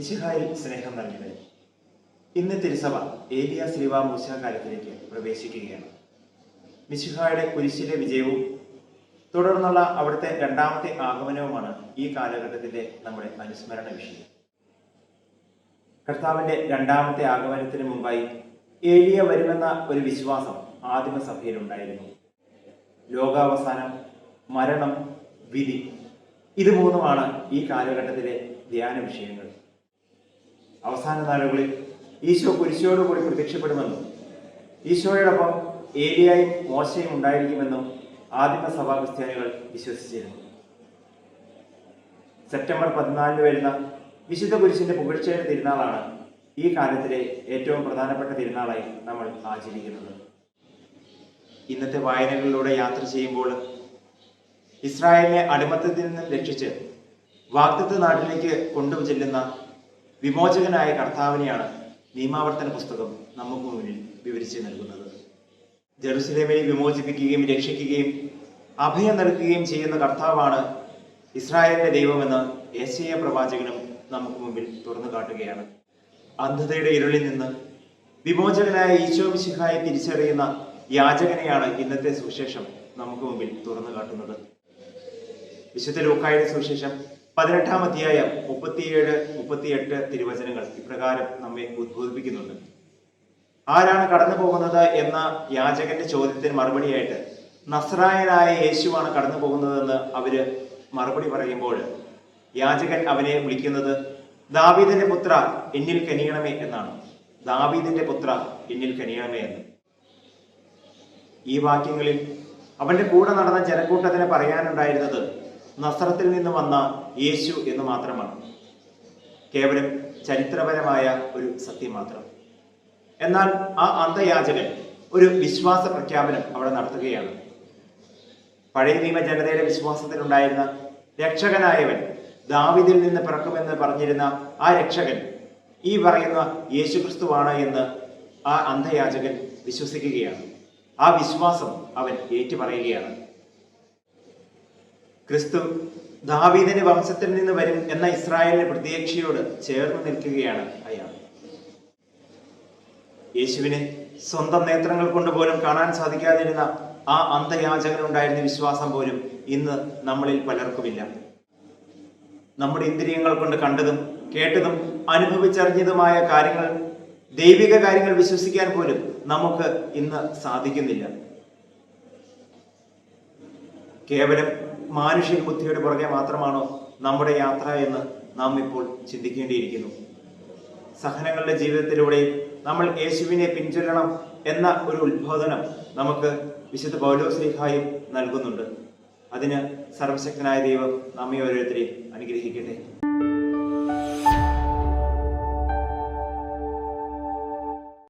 മിശിഹായിൽ സ്നേഹം നൽകിയത് ഇന്ന് തിരുസഭ ഏലിയ ശ്രീവ മൂസ കാലത്തിലേക്ക് പ്രവേശിക്കുകയാണ്. മിശിഹായുടെ കുരിശിലെ വിജയവും തുടർന്നുള്ള അവിടുത്തെ രണ്ടാമത്തെ ആഗമനവുമാണ് ഈ കാലഘട്ടത്തിന്റെ നമ്മുടെ അനുസ്മരണ വിഷയം. കർത്താവിന്റെ രണ്ടാമത്തെ ആഗമനത്തിന് മുമ്പായി ഏലിയ വരുമെന്ന ഒരു വിശ്വാസം ആദിമസഭയിലുണ്ടായിരുന്നു ലോകാവസാനം മരണം വിധി ഇത് മൂന്നുമാണ് ഈ കാലഘട്ടത്തിലെ ധ്യാന വിഷയങ്ങൾ. അവസാന നാളുകളിൽ ഈശോ കുരിശോടുകൂടി പ്രത്യക്ഷപ്പെടുമെന്നും ഈശോയോടൊപ്പം ഏലിയായും മോശയും ഉണ്ടായിരിക്കുമെന്നും ആദിമ സഭാ ക്രിസ്ത്യാനികൾ വിശ്വസിച്ചിരുന്നു. സെപ്റ്റംബർ പതിനാലിന് വരുന്ന വിശുദ്ധ കുരിശിന്റെ പുകഴ്ചയുടെ തിരുനാളാണ് ഈ കാലത്തിലെ ഏറ്റവും പ്രധാനപ്പെട്ട തിരുനാളായി നമ്മൾ ആചരിക്കുന്നത്. ഇന്നത്തെ വായനകളിലൂടെ യാത്ര ചെയ്യുമ്പോൾ ഇസ്രായേലിനെ അടിമത്തത്തിൽ നിന്നും രക്ഷിച്ച് വാഗ്ദത്ത് നാട്ടിലേക്ക് കൊണ്ടു ചെല്ലുന്ന വിമോചകനായ കർത്താവിനെയാണ് നിയമാവർത്തന പുസ്തകം നമുക്ക് മുന്നിൽ വിവരിച്ച് നൽകുന്നത്. ജെറുസലേമിനെ വിമോചിപ്പിക്കുകയും രക്ഷിക്കുകയും അഭയം നൽകുകയും ചെയ്യുന്ന കർത്താവാണ് ഇസ്രായേലിന്റെ ദൈവമെന്ന് ഏശയ പ്രവാചകനും നമുക്ക് മുമ്പിൽ തുറന്നു കാട്ടുകയാണ്. അന്ധതയുടെ ഇരുളിൽ നിന്ന് വിമോചകനായ ഈശോ മിശിഹായെ തിരിച്ചറിയുന്ന യാചകനെയാണ് ഇന്നത്തെ സുവിശേഷം നമുക്ക് മുമ്പിൽ തുറന്നു കാട്ടുന്നത്. വിശുദ്ധ ലോക്കായുടെ സുവിശേഷം പതിനെട്ടാം അധ്യായം മുപ്പത്തിയേഴ് മുപ്പത്തിയെട്ട് തിരുവചനങ്ങൾ ഇപ്രകാരം നമ്മെ ഉദ്ബോധിപ്പിക്കുന്നുണ്ട്. ആരാണ് കടന്നു പോകുന്നത് എന്ന യാചകന്റെ ചോദ്യത്തിന് മറുപടിയായിട്ട് നസ്രായനായ യേശുവാണ് കടന്നു പോകുന്നതെന്ന് അവർ മറുപടി പറയുമ്പോൾ യാചകൻ അവനെ വിളിക്കുന്നത് ദാവീദിന്റെ പുത്ര എന്നിൽ കനിയണമേ എന്നാണ്. ദാവീദിന്റെ പുത്ര എന്നിൽ കനിയണമേ എന്ന്. ഈ വാക്യങ്ങളിൽ അവന്റെ കൂടെ നടന്ന ജനക്കൂട്ടത്തിന് പറയാനുണ്ടായിരുന്നത് നസ്രത്തിൽ നിന്ന് വന്ന യേശു എന്ന് മാത്രമാണ്. കേവലം ചരിത്രപരമായ ഒരു സത്യം മാത്രം. എന്നാൽ ആ അന്തയാചകൻ ഒരു വിശ്വാസ പ്രഖ്യാപനം അവിടെ നടത്തുകയാണ്. പഴയ നിയമ ജനതയുടെ വിശ്വാസത്തിലുണ്ടായിരുന്ന രക്ഷകനായവൻ ദാവിദിൽ നിന്ന് പിറക്കുമെന്ന് പറഞ്ഞിരുന്ന ആ രക്ഷകൻ ഈ പറയുന്ന യേശുക്രിസ്തുവാണ് എന്ന് ആ അന്ധയാചകൻ വിശ്വസിക്കുകയാണ്. ആ വിശ്വാസം അവൻ ഏറ്റുപറയുകയാണ്. ക്രിസ്തു ദാവീദിന്റെ വംശത്തിൽ നിന്ന് വരും എന്ന ഇസ്രായേലിന്റെ പ്രതീക്ഷയോട് ചേർന്ന് നിൽക്കുകയാണ് അയാൾ. യേശുവിനെ സ്വന്തം നേത്രങ്ങൾ കൊണ്ട് പോലും കാണാൻ സാധിക്കാതിരുന്ന ആ അന്ധയാചകനുണ്ടായിരുന്ന വിശ്വാസം പോലും ഇന്ന് നമ്മളിൽ പലർക്കുമില്ല. നമ്മുടെ ഇന്ദ്രിയങ്ങൾ കൊണ്ട് കണ്ടതും കേട്ടതും അനുഭവിച്ചറിഞ്ഞതുമായ കാര്യങ്ങൾ ദൈവിക കാര്യങ്ങൾ വിശ്വസിക്കാൻ പോലും നമുക്ക് ഇന്ന് സാധിക്കുന്നില്ല. കേവലം മാനുഷിക ബുദ്ധിയുടെ പുറകെ മാത്രമാണോ നമ്മുടെ യാത്ര എന്ന് നാം ഇപ്പോൾ ചിന്തിക്കേണ്ടിയിരിക്കുന്നു. സഹനങ്ങളുടെ ജീവിതത്തിലൂടെ നമ്മൾ യേശുവിനെ പിന്തുടരണം എന്ന ഒരു ഉത്ബോധനം നമുക്ക് വിശുദ്ധ പൗലോസ്ലിഹായും നൽകുന്നുണ്ട്. അതിന് സർവശക്തനായ ദൈവം നമ്മെ ഓരോരുത്തരെയും അനുഗ്രഹിക്കട്ടെ.